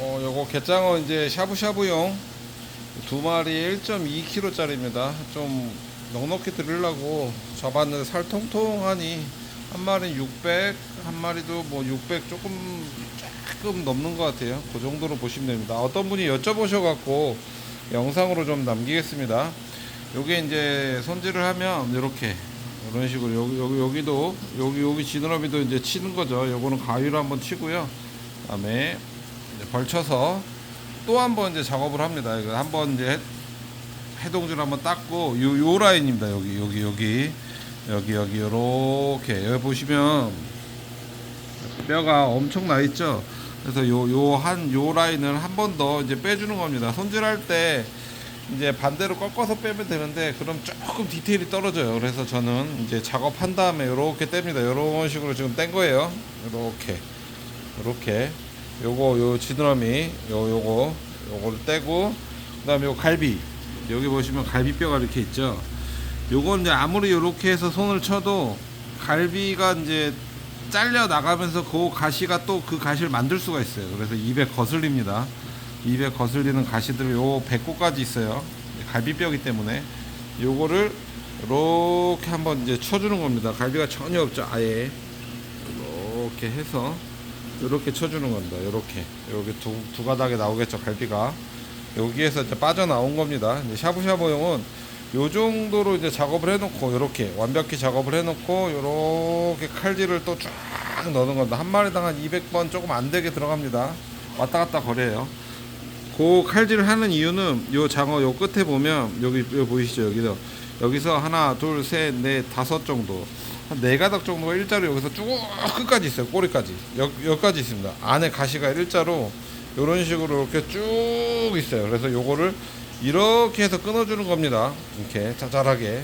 어, 요거 게장어 이제 샤브샤브용 두 마리 1.2kg짜리입니다. 좀 넉넉히 드리려고 잡았는데 살 통통하니 한 마리 600, 한 마리도 뭐 600 조금 조금 넘는 것 같아요. 그 정도로 보시면 됩니다. 어떤 분이 여쭤보셔갖고 영상으로 좀 남기겠습니다. 요게 이제 손질을 하면 이렇게 이런 식으로 여기 여기 여기도 여기 여기 지느러미도 이제 치는 거죠. 요거는 가위로 한번 치고요. 그다음에 이제 벌쳐서 또 한 번 이제 작업을 합니다. 이거 한번 이제 해- 해동줄 한번 닦고 요, 요 라인입니다. 여기 여기 여기 여기 여기 요렇게 여기 보시면 뼈가 엄청 나 있죠. 그래서 요 요 한 요 라인을 한 번 더 이제 빼주는 겁니다. 손질할 때 이제 반대로 꺾어서 빼면 되는데 그럼 조금 디테일이 떨어져요. 그래서 저는 이제 작업한 다음에 이렇게 뗍니다. 이런 식으로 지금 뗀 거예요. 이렇게 이렇게 요거 요 지느러미 요 요거 요거를 떼고 그다음에 요 갈비 여기 보시면 갈비뼈가 이렇게 있죠. 요건 이제 아무리 이렇게 해서 손을 쳐도 갈비가 이제 잘려 나가면서 그 가시가 또 그 가시를 만들 수가 있어요. 그래서 입에 거슬립니다. 입에 거슬리는 가시들 요 배꼽까지 있어요. 갈비뼈기 때문에 요거를 이렇게 한번 이제 쳐주는 겁니다. 갈비가 전혀 없죠. 아예 이렇게 해서 이렇게 쳐주는 겁니다. 이렇게 여기 두, 두 가닥에 나오겠죠. 갈비가 여기에서 이제 빠져나온 겁니다. 이제 샤브샤브용은 요 정도로 이제 작업을 해놓고 이렇게 완벽히 작업을 해놓고 이렇게 칼질을 또 쫙 넣는 겁니다. 한 마리당 한 200번 조금 안 되게 들어갑니다. 왔다 갔다 거려요. 그 칼질을 하는 이유는 요 장어 요 끝에 보면 여기, 여기 보이시죠 여기서 여기서 하나 둘 셋 넷 다섯 정도 한 네 가닥 정도가 일자로 여기서 쭉 끝까지 있어요 꼬리까지. 여, 여기까지 있습니다. 안에 가시가 일자로 이런 식으로 이렇게 쭉 있어요. 그래서 요거를 이렇게 해서 끊어주는 겁니다. 이렇게 짜잘하게.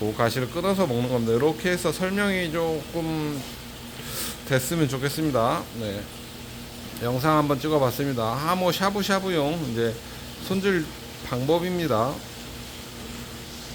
그 가시를 끊어서 먹는 겁니다. 이렇게 해서 설명이 조금 됐으면 좋겠습니다. 네. 영상 한번 찍어봤습니다. 하모 샤브샤브용 이제 손질 방법입니다.